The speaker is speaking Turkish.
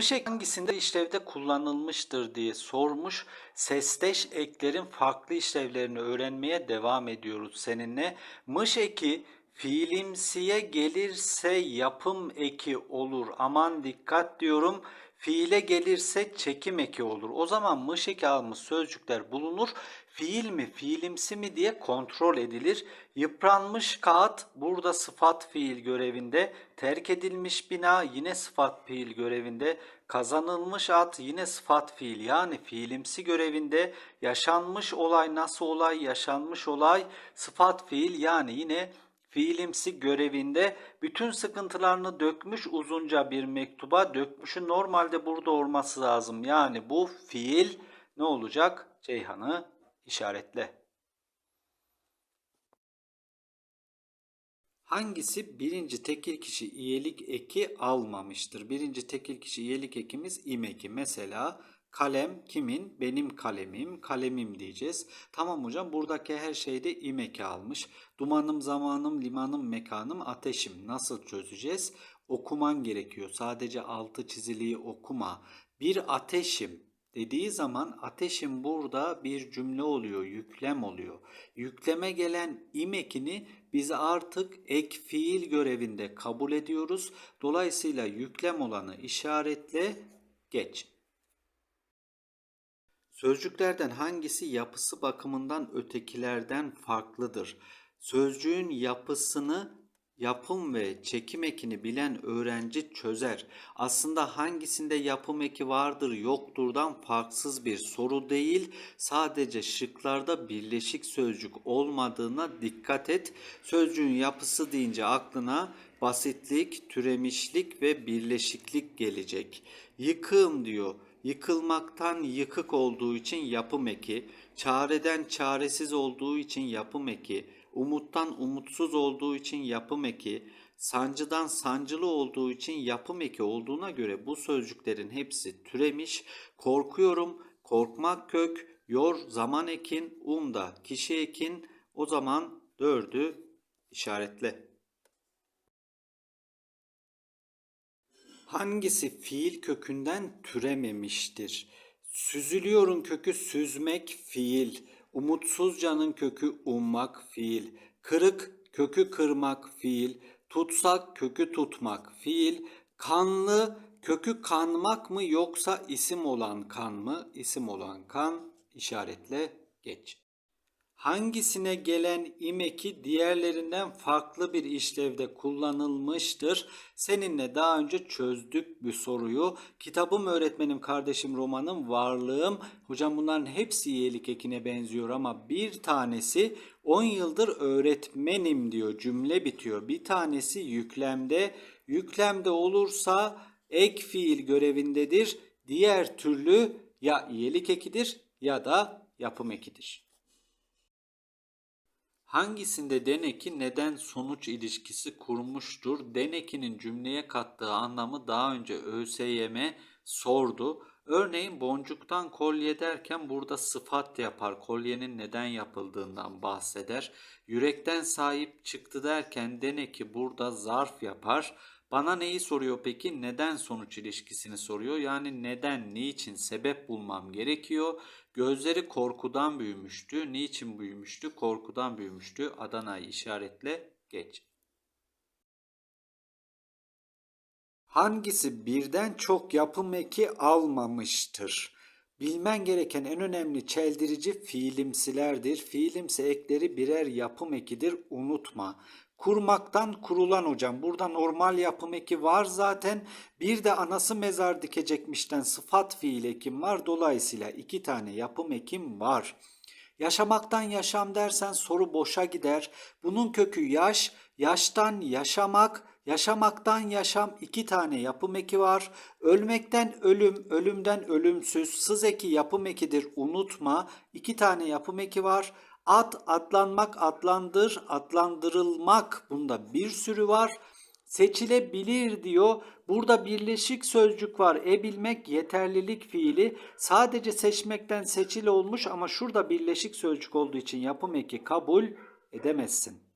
Mış ek hangisinde işlevde kullanılmıştır diye sormuş. Sesteş eklerin farklı işlevlerini öğrenmeye devam ediyoruz seninle. Mış eki fiilimsiye gelirse yapım eki olur. Aman dikkat diyorum. Fiile gelirse çekim eki olur. O zaman mış eki almış sözcükler bulunur. Fiil mi, fiilimsi mi diye kontrol edilir. Yıpranmış kağıt burada sıfat fiil görevinde. Terk edilmiş bina yine sıfat fiil görevinde. Kazanılmış at yine sıfat fiil yani fiilimsi görevinde. Yaşanmış olay nasıl olay, yaşanmış olay sıfat fiil yani yine fiilimsi görevinde bütün sıkıntılarını dökmüş uzunca bir mektuba dökmüşü normalde burada olması lazım. Yani bu fiil ne olacak? Ceyhan'ı işaretle. Hangisi birinci tekil kişi iyelik eki almamıştır? Birinci tekil kişi iyelik ekimiz im eki. Mesela kalem kimin? Benim kalemim, kalemim diyeceğiz. Tamam hocam buradaki her şeyde im eki almış. Dumanım, zamanım, limanım, mekanım, ateşim. Nasıl çözeceğiz? Okuman gerekiyor. Sadece altı çiziliği okuma. Bir ateşim dediği zaman ateşin burada bir cümle oluyor, yüklem oluyor. Yükleme gelen im ekini biz artık ek fiil görevinde kabul ediyoruz. Dolayısıyla yüklem olanı işaretle geç. Sözcüklerden hangisi yapısı bakımından ötekilerden farklıdır? Sözcüğün yapısını yapım ve çekim ekini bilen öğrenci çözer. Aslında hangisinde yapım eki vardır yokturdan farksız bir soru değil. Sadece şıklarda birleşik sözcük olmadığına dikkat et. Sözcüğün yapısı deyince aklına basitlik, türemişlik ve birleşiklik gelecek. Yıkığım diyor. Yıkılmaktan yıkık olduğu için yapım eki, çareden çaresiz olduğu için yapım eki, umuttan umutsuz olduğu için yapım eki, sancıdan sancılı olduğu için yapım eki olduğuna göre bu sözcüklerin hepsi türemiş. Korkuyorum, korkmak kök, yor zaman ekin, um da kişi ekin, o zaman dördü işaretle. Hangisi fiil kökünden türememiştir? Süzülüyorun kökü süzmek fiil. Umutsuzcanın kökü ummak fiil. Kırık kökü kırmak fiil. Tutsak kökü tutmak fiil. Kanlı kökü kanmak mı yoksa isim olan kan mı? İsim olan kan işaretle geç. Hangisine gelen imeki diğerlerinden farklı bir işlevde kullanılmıştır? Seninle daha önce çözdük bu soruyu. Kitabım öğretmenim kardeşim romanım varlığım. Hocam bunların hepsi iyilik ekine benziyor ama bir tanesi 10 yıldır öğretmenim diyor cümle bitiyor. Bir tanesi yüklemde. Yüklemde olursa ek fiil görevindedir. Diğer türlü ya iyilik ekidir ya da yapım ekidir. Hangisinde deneki neden sonuç ilişkisi kurmuştur? Denekinin cümleye kattığı anlamı daha önce ÖSYM sordu. Örneğin boncuktan kolye derken burada sıfat yapar. Kolyenin neden yapıldığından bahseder. Yürekten sahip çıktı derken deneki burada zarf yapar. Bana neyi soruyor peki? Neden sonuç ilişkisini soruyor. Yani neden, niçin, sebep bulmam gerekiyor. Gözleri korkudan büyümüştü. Niçin büyümüştü? Korkudan büyümüştü. Adana'yı işaretle geç. Hangisi birden çok yapım eki almamıştır? Bilmen gereken en önemli çeldirici fiilimsilerdir. Fiilimsi ekleri birer yapım ekidir. Unutma. Kurmaktan kurulan hocam. Burada normal yapım eki var zaten. Bir de anası mezar dikecekmişten sıfat fiil ekim var. Dolayısıyla iki tane yapım ekim var. Yaşamaktan yaşam dersen soru boşa gider. Bunun kökü yaş, yaştan yaşamak, yaşamaktan yaşam iki tane yapım eki var. Ölmekten ölüm, ölümden ölümsüz, sız eki yapım ekidir unutma. iki tane yapım eki var. At, atlanmak, atlandır, atlandırılmak bunda bir sürü var. Seçilebilir diyor. Burada birleşik sözcük var. E bilmek yeterlilik fiili. Sadece seçmekten seçil olmuş ama şurada birleşik sözcük olduğu için yapım eki kabul edemezsin.